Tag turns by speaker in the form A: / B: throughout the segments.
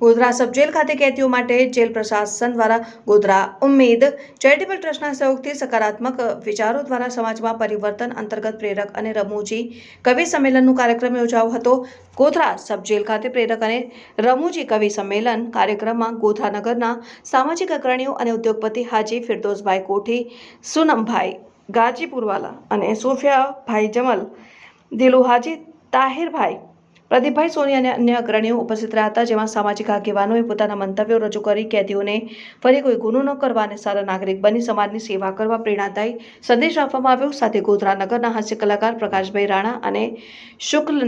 A: ગોધરા સબ jail ખાતે કેદીઓ માટે જેલ પ્રશાસન દ્વારા ગોધરા ઉમેદ ચેરિટેબલ ટ્રસ્ટના સહયોગથી સકારાત્મક વિચારો દ્વારા સમાજમાં પરિવર્તન અંતર્ગત પ્રેરક અને રમૂજી કવિ સંમેલનનું કાર્યક્રમ યોજાયો હતો. ગોધરા સબ જેલ ખાતે પ્રેરક અને રમૂજી કવિ સંમેલન કાર્યક્રમમાં ગોધરાનગરના સામાજિક અગ્રણીઓ અને ઉદ્યોગપતિ હાજી ફિરદોસભાઈ કોઠી, સુનમભાઈ ગાજીપુરવાલા અને સોફિયાભાઈ જમલ દિલુ હાજી તાહિરભાઈ પ્રદીપભાઈ સોની અને અન્ય અગ્રણીઓ ઉપસ્થિત રહ્યા હતા, જેમાં સામાજિક આગેવાનોએ પોતાના મંતવ્યો રજૂ કરી કેદીઓને ફરી કોઈ ગુનો ન કરવા અને સારા નાગરિક બની સમાજની સેવા કરવા પ્રેરણાદાયી સંદેશ આપવામાં આવ્યો. સાથે ગોધરા નગરના હાસ્ય કલાકાર પ્રકાશભાઈ રાણા અને શુક્લ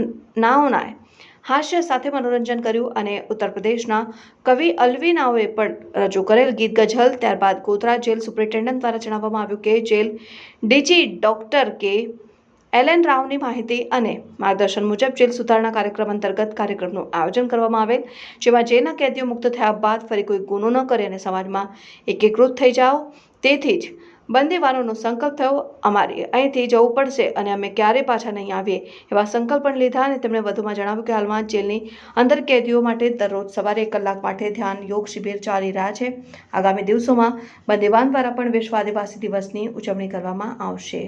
A: નાઓનાએ હાસ્ય સાથે મનોરંજન કર્યું અને ઉત્તર પ્રદેશના કવિ અલ્વીનાઓએ પણ રજૂ કરેલ ગીત ગઝલ. ત્યારબાદ ગોધરા જેલ સુપ્રિન્ટેન્ડન્ટ દ્વારા જણાવવામાં આવ્યું કે jail DG doctor K L N રાવની માહિતી અને માર્ગદર્શન મુજબ જેલ સુધારણા કાર્યક્રમ અંતર્ગત કાર્યક્રમનું આયોજન કરવામાં આવેલ, જેમાં જેલના કેદીઓ મુક્ત થયા બાદ ફરી કોઈ ગુનો ન કરે અને સમાજમાં એકીકૃત થઈ જાઓ. તેથી જ બંદીવાનોનો સંકલ્પ થયો, અમારે અહીંથી જવું પડશે અને અમે ક્યારે પાછા નહીં આવીએ એવા સંકલ્પ પણ લીધા અને તેમણે વધુમાં જણાવ્યું કે હાલમાં જેલની અંદર કેદીઓ માટે દરરોજ સવારે એક કલાક માટે ધ્યાન યોગ શિબિર ચાલી રહ્યા છે. આગામી દિવસોમાં બંદીવાન દ્વારા પણ વિશ્વ આદિવાસી દિવસની ઉજવણી કરવામાં આવશે.